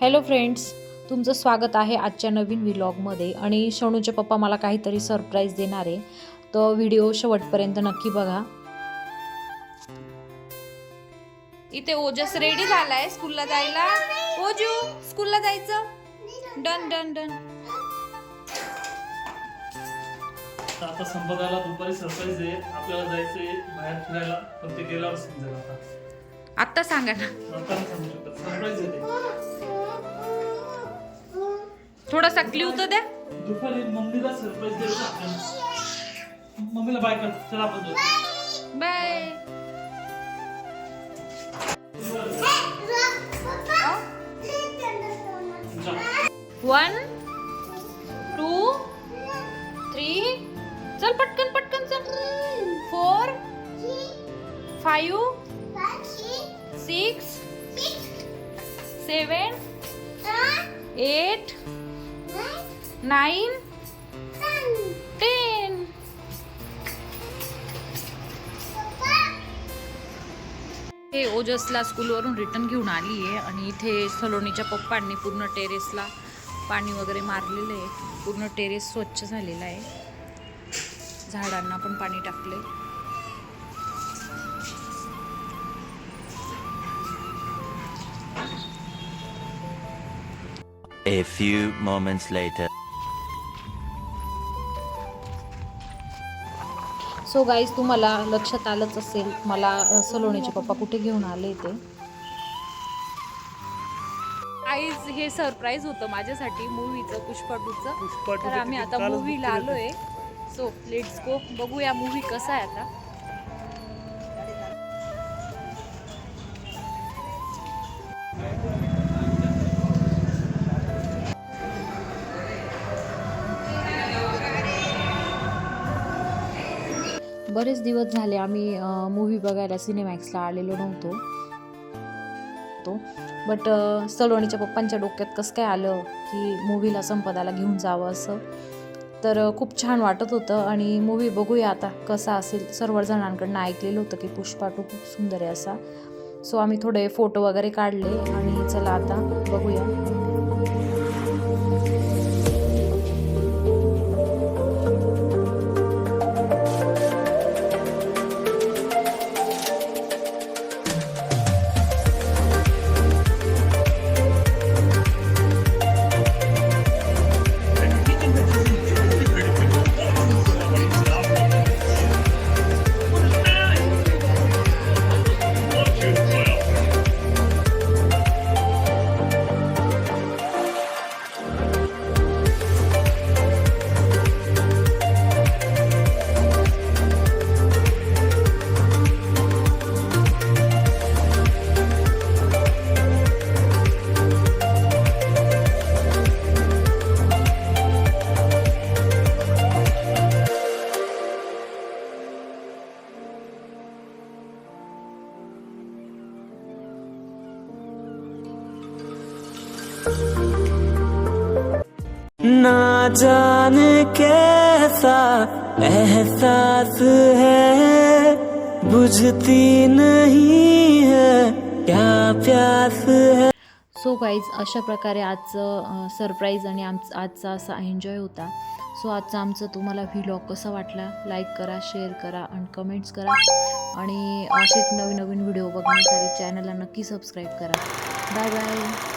Hello friends तुमचं स्वागत आहे आजच्या नवीन व्लॉगमध्ये आणि शणूचे पप्पा मला काहीतरी सरप्राईज देणार आहे. तो व्हिडिओ शेवटपर्यंत नक्की बघा. इथे ओजस रेडी झालाय स्कूलला जायला. ओजू स्कूलला जायचं? डन डन डन आता संपदाला दुपारी सरप्राईज आहे. आपल्याला जायचंय बाहेर फिरायला. पण ते गेल्यावर समजेल आता. आत्ता सांगा ना. आता नाही सांगू शकत. सरप्राईज आहे ते. थोडासा क्ल्यू तर द्या. दुपारी मम्मीला सरप्राईज द्यायचं आपल्याला मम्मीला बाय कर. चला आपण जाऊ. बाय जा. वन टू थ्री चल पटकन पटकन चल. Four five six seven eight nine ten हे ओजसला स्कूलवरून रिटर्न घेऊन आली आहे आणि इथे सलोनीच्या पप्पांनी पूर्ण टेरेसला पाणी वगैरे मारलेलं आहे. पूर्ण टेरेस स्वच्छ झालेला आहे. झाडांना पण पाणी टाकले A few moments later. So guys तुम्हाला लक्षात आलंच असेल मला अ, सलोनीचे पप्पा कुठे घेऊन आले ते. आईज हे सरप्राईज होतं माझ्यासाठी मूवीचं पुष्पा टूचं. पुष्पा two तर आम्ही आता मूवीला केलं आलोय. सो लेट्स गो बघूया मूवी कसा आहे आता. बरेच दिवस झाले आम्ही मूव्ही बघायला सिनेमॅक्सला आलेलो नव्हतो. तो. बट सलोनीच्या पप्पांच्या डोक्यात कसं काय आलं की मूव्हीला संपदाला घेऊन जावं असं? तर खूप छान वाटत होतं आणि मूव्ही बघूया आता कसा असेल. सर्व जणांकडनं ऐकलेलं होतं की पुष्पा टू खूप सुंदर आहे असा. सो आम्ही थोडे फोटो वगैरे काढले आणि चला आता बघूया. ना जाने कैसा एहसास है बुझती नहीं है क्या प्यास है। सो गाईज अशा प्रकारे आजचं सरप्राईज आणि आमच आजचा असा एन्जॉय होता. सो आजचा आमचं तुम्हाला व्हिलॉग कसा वाटला? लाईक करा शेअर करा आणि कमेंट्स करा. आणि असेच नवीन नवीन व्हिडिओ बघण्यासाठी चॅनलला नक्की सबस्क्राईब करा. Bye bye